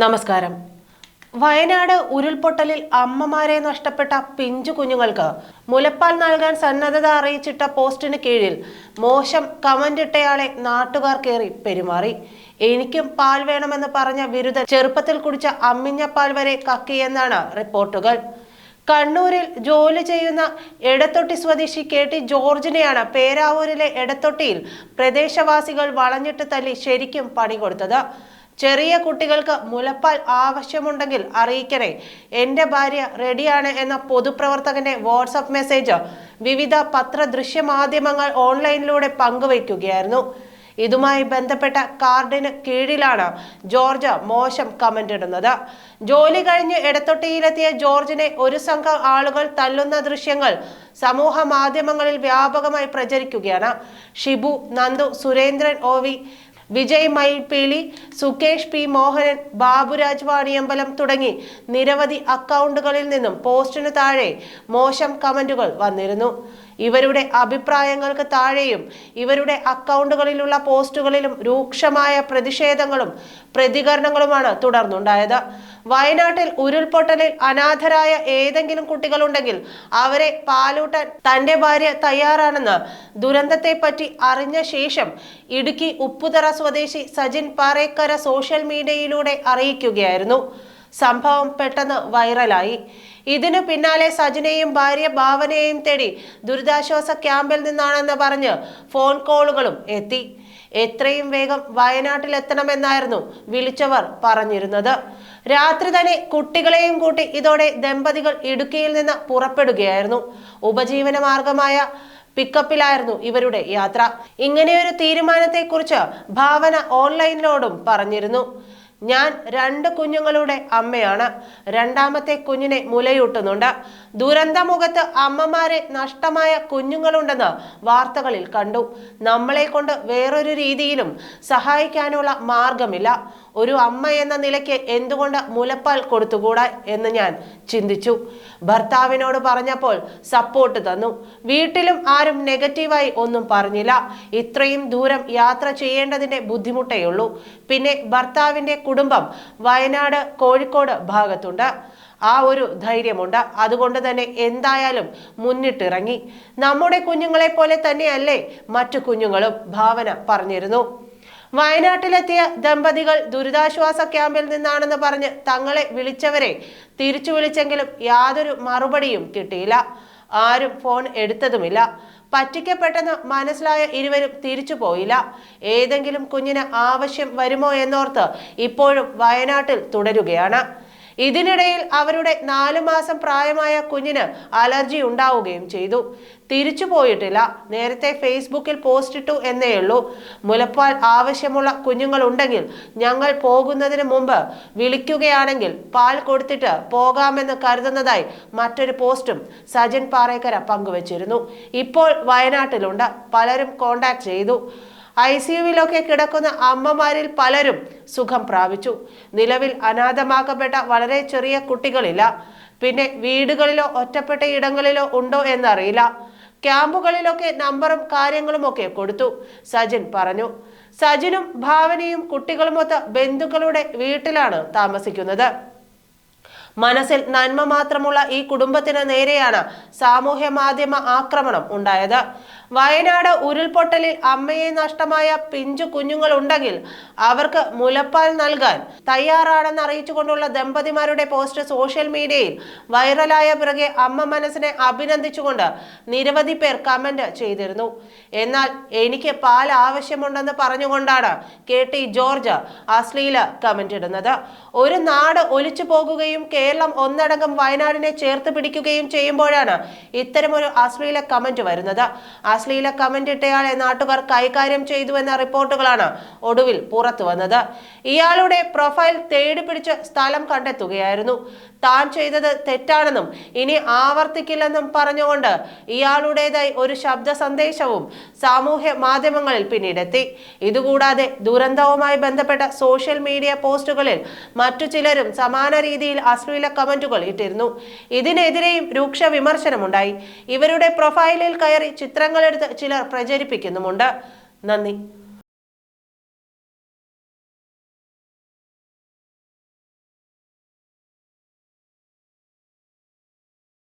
നമസ്കാരം. വയനാട് ഉരുൾപൊട്ടലിൽ അമ്മമാരെ നഷ്ടപ്പെട്ട പിഞ്ചു കുഞ്ഞുങ്ങൾക്ക് മുലപ്പാൽ നൽകാൻ സന്നദ്ധത അറിയിച്ചിട്ട പോസ്റ്റിന് കീഴിൽ മോശം കമന്റിട്ടയാളെ നാട്ടുകാർ കയറി പെരുമാറി. എനിക്കും പാൽ വേണമെന്ന് പറഞ്ഞ വിരുദ്ധ ചെറുപ്പത്തിൽ കുടിച്ച അമ്മിഞ്ഞ പാൽ വരെ കക്കിയെന്നാണ് റിപ്പോർട്ടുകൾ. കണ്ണൂരിൽ ജോലി ചെയ്യുന്ന എടത്തൊട്ടി സ്വദേശി കെ ടി ജോർജിനെയാണ് പേരാവൂരിലെ എടത്തൊട്ടിയിൽ പ്രദേശവാസികൾ വളഞ്ഞിട്ട് തല്ലി ശരിക്കും പണി കൊടുത്തത്. ചെറിയ കുട്ടികൾക്ക് മുലപ്പാൽ ആവശ്യമുണ്ടെങ്കിൽ അറിയിക്കണേ. എന്റെ ഭാര്യ റെഡിയാണ് എന്ന പൊതുപ്രവർത്തകന്റെ വാട്സപ്പ് മെസ്സേജ് വിവിധ പത്ര ദൃശ്യമാധ്യമങ്ങൾ ഓൺലൈനിലൂടെ പങ്കുവയ്ക്കുകയായിരുന്നു. ഇതുമായി ബന്ധപ്പെട്ട കാർഡിന് കീഴിലാണ് ജോർജ് മോശം കമന്റ് ഇടുന്നത്. ജോലി കഴിഞ്ഞ് ഇടത്തൊട്ടിയിലെത്തിയ ജോർജിനെ ഒരു സംഘം ആളുകൾ തല്ലുന്ന ദൃശ്യങ്ങൾ സമൂഹ മാധ്യമങ്ങളിൽ വ്യാപകമായി പ്രചരിക്കുകയാണ്. Shibu Nandu Surendran O Vijay Mayilpeeli Sukesh P. Mohanan Baburaj Vaniyambalam തുടങ്ങി നിരവധി അക്കൗണ്ടുകളിൽ നിന്നും പോസ്റ്റിന് താഴെ മോശം കമന്റുകൾ വന്നിരുന്നു. ഇവരുടെ അഭിപ്രായങ്ങൾക്ക് താഴെയും ഇവരുടെ അക്കൗണ്ടുകളിലുള്ള പോസ്റ്റുകളിലും രൂക്ഷമായ പ്രതിഷേധങ്ങളും പ്രതികരണങ്ങളുമാണ് തുടർന്നുണ്ടായത്. വയനാട്ടിൽ ഉരുൾപൊട്ടലിൽ അനാഥരായ ഏതെങ്കിലും കുട്ടികളുണ്ടെങ്കിൽ അവരെ പാലൂട്ടാൻ തന്റെ ഭാര്യ തയ്യാറാണെന്ന് ദുരന്തത്തെപ്പറ്റി അറിഞ്ഞ ശേഷം ഇടുക്കി ഉപ്പുതറ സ്വദേശി സജിൻ പാറേക്കര സോഷ്യൽ മീഡിയയിലൂടെ അറിയിക്കുകയായിരുന്നു. സംഭവം പെട്ടെന്ന് വൈറലായി. ഇതിനു പിന്നാലെ സജിനെയും ഭാര്യ ഭാവനയെയും തേടി ദുരിതാശ്വാസ ക്യാമ്പിൽ നിന്നാണെന്ന് പറഞ്ഞ് ഫോൺ കോളുകളും എത്തി. എത്രയും വേഗം വയനാട്ടിൽ എത്തണമെന്നായിരുന്നു വിളിച്ചവർ പറഞ്ഞിരുന്നത്. രാത്രി തന്നെ കുട്ടികളെയും കൂട്ടി ഇതോടെ ദമ്പതികൾ ഇടുക്കിയിൽ നിന്ന് പുറപ്പെടുകയായിരുന്നു. ഉപജീവന മാർഗമായ പിക്കപ്പിലായിരുന്നു ഇവരുടെ യാത്ര. ഇങ്ങനെയൊരു തീരുമാനത്തെക്കുറിച്ച് ഭാവന ഓൺലൈനിലോടും പറഞ്ഞിരുന്നു. ഞാൻ രണ്ട് കുഞ്ഞുങ്ങളുടെ അമ്മയാണ്. രണ്ടാമത്തെ കുഞ്ഞിനെ മുലയൂട്ടുന്നുണ്ട്. ദുരന്തമുഖത്ത് അമ്മമാരെ നഷ്ടമായ കുഞ്ഞുങ്ങളുണ്ടെന്ന് വാർത്തകളിൽ കണ്ടു. നമ്മളെ കൊണ്ട് വേറൊരു രീതിയിലും സഹായിക്കാനുള്ള മാർഗമില്ല. ഒരു അമ്മ എന്ന നിലയ്ക്ക് എന്തുകൊണ്ട് മുലപ്പാൽ കൊടുത്തുകൂടാ എന്ന് ഞാൻ ചിന്തിച്ചു. ഭർത്താവിനോട് പറഞ്ഞപ്പോൾ സപ്പോർട്ട് തന്നു. വീട്ടിലും ആരും നെഗറ്റീവായി ഒന്നും പറഞ്ഞില്ല. ഇത്രയും ദൂരം യാത്ര ചെയ്യേണ്ടതിന്റെ ബുദ്ധിമുട്ടേയുള്ളൂ. പിന്നെ ഭർത്താവിന്റെ കുടുംബം വയനാട് കോഴിക്കോട് ഭാഗത്തുണ്ട്. ആ ഒരു ധൈര്യമുണ്ട്. അതുകൊണ്ട് തന്നെ എന്തായാലും മുന്നിട്ടിറങ്ങി. നമ്മുടെ കുഞ്ഞുങ്ങളെ പോലെ തന്നെയല്ലേ മറ്റു കുഞ്ഞുങ്ങളും? ഭാവന പറഞ്ഞിരുന്നു. വയനാട്ടിലെത്തിയ ദമ്പതികൾ ദുരിതാശ്വാസ ക്യാമ്പിൽ നിന്നാണെന്ന് പറഞ്ഞ് തങ്ങളെ വിളിച്ചവരെ തിരിച്ചു വിളിച്ചെങ്കിലും യാതൊരു മറുപടിയും കിട്ടിയില്ല. ആരും ഫോൺ എടുത്തതുമില്ല. പറ്റിക്കപ്പെട്ടെന്ന് മനസ്സിലായ ഇരുവരും തിരിച്ചു പോയില്ല. ഏതെങ്കിലും കുഞ്ഞിന് ആവശ്യം വരുമോ എന്നോർത്ത് ഇപ്പോഴും വയനാട്ടിൽ തുടരുകയാണ്. ഇതിനിടയിൽ അവരുടെ നാലു മാസം പ്രായമായ കുഞ്ഞിന് അലർജി ഉണ്ടാവുകയും ചെയ്തു. തിരിച്ചു പോയിട്ടില്ല. നേരത്തെ ഫേസ്ബുക്കിൽ പോസ്റ്റ് ഇട്ടു എന്നേ ഉള്ളൂ. മുലപ്പാൽ ആവശ്യമുള്ള കുഞ്ഞുങ്ങൾ ഉണ്ടെങ്കിൽ ഞങ്ങൾ പോകുന്നതിന് മുമ്പ് വിളിക്കുകയാണെങ്കിൽ പാൽ കൊടുത്തിട്ട് പോകാമെന്ന് കരുതുന്നതായി മറ്റൊരു പോസ്റ്റും സജൻ പാറേക്കര പങ്കുവച്ചിരുന്നു. ഇപ്പോൾ വയനാട്ടിലുണ്ട്. പലരും കോണ്ടാക്ട് ചെയ്തു. ഐ സിയുവിലൊക്കെ കിടക്കുന്ന അമ്മമാരിൽ പലരും സുഖം പ്രാപിച്ചു. നിലവിൽ അനാഥമാക്കപ്പെട്ട വളരെ ചെറിയ കുട്ടികളില്ല. പിന്നെ വീടുകളിലോ ഒറ്റപ്പെട്ട ഇടങ്ങളിലോ ഉണ്ടോ എന്നറിയില്ല. ക്യാമ്പുകളിലൊക്കെ നമ്പറും കാര്യങ്ങളും ഒക്കെ കൊടുത്തു. സജിൻ പറഞ്ഞു. സജിനും ഭാവനയും കുട്ടികളുമൊത്ത് ബന്ധുക്കളുടെ വീട്ടിലാണ് താമസിക്കുന്നത്. മനസ്സിൽ നന്മ മാത്രമുള്ള ഈ കുടുംബത്തിന് നേരെയാണ് സാമൂഹ്യ മാധ്യമ ആക്രമണം ഉണ്ടായത്. വയനാട് ഉരുൾപൊട്ടലിൽ അമ്മയെ നഷ്ടമായ പിഞ്ചു കുഞ്ഞുങ്ങൾ ഉണ്ടെങ്കിൽ അവർക്ക് മുലപ്പാൽ നൽകാൻ തയ്യാറാണെന്ന് അറിയിച്ചുകൊണ്ടുള്ള ദമ്പതിമാരുടെ പോസ്റ്റ് സോഷ്യൽ മീഡിയയിൽ വൈറലായ പിറകെ അമ്മ മനസ്സിനെ അഭിനന്ദിച്ചുകൊണ്ട് നിരവധി പേർ കമന്റ് ചെയ്തിരുന്നു. എന്നാൽ എനിക്ക് പാൽ ആവശ്യമുണ്ടെന്ന് പറഞ്ഞുകൊണ്ടാണ് കെ ടി ജോർജ് അശ്ലീല കമന്റ് ഇടുന്നത്. ഒരു നാട് ഒലിച്ചു പോകുകയും കേരളം ഒന്നടങ്കം വയനാടിനെ ചേർത്ത് പിടിക്കുകയും ചെയ്യുമ്പോഴാണ് ഇത്തരമൊരു അശ്ലീല കമന്റ് വരുന്നത്. അശ്ലീല കമന്റ് ഇട്ടയാളെ നാട്ടുകാർ കൈകാര്യം ചെയ്തു എന്ന റിപ്പോർട്ടുകളാണ് ഒടുവിൽ പുറത്തു വന്നത്. ഇയാളുടെ പ്രൊഫൈൽ തേടി പിടിച്ച് സ്ഥലം കണ്ടെത്തുകയായിരുന്നു. താൻ ചെയ്തത് തെറ്റാണെന്നും ഇനി ആവർത്തിക്കില്ലെന്നും പറഞ്ഞുകൊണ്ട് ഇയാളുടേതായി ഒരു ശബ്ദ സന്ദേശവും സാമൂഹ്യ മാധ്യമങ്ങളിൽ പിന്നീടെത്തി. ഇതുകൂടാതെ ദുരന്തവുമായി ബന്ധപ്പെട്ട സോഷ്യൽ മീഡിയ പോസ്റ്റുകളിൽ മറ്റു ചിലരും സമാന രീതിയിൽ അശ്ലീല കമന്റുകൾ ഇട്ടിരുന്നു. ഇതിനെതിരെയും രൂക്ഷ വിമർശനമുണ്ടായി. ഇവരുടെ പ്രൊഫൈലിൽ കയറി ചിത്രങ്ങളെടുത്ത് ചിലർ പ്രചരിപ്പിക്കുന്നുമുണ്ട്. നന്ദി.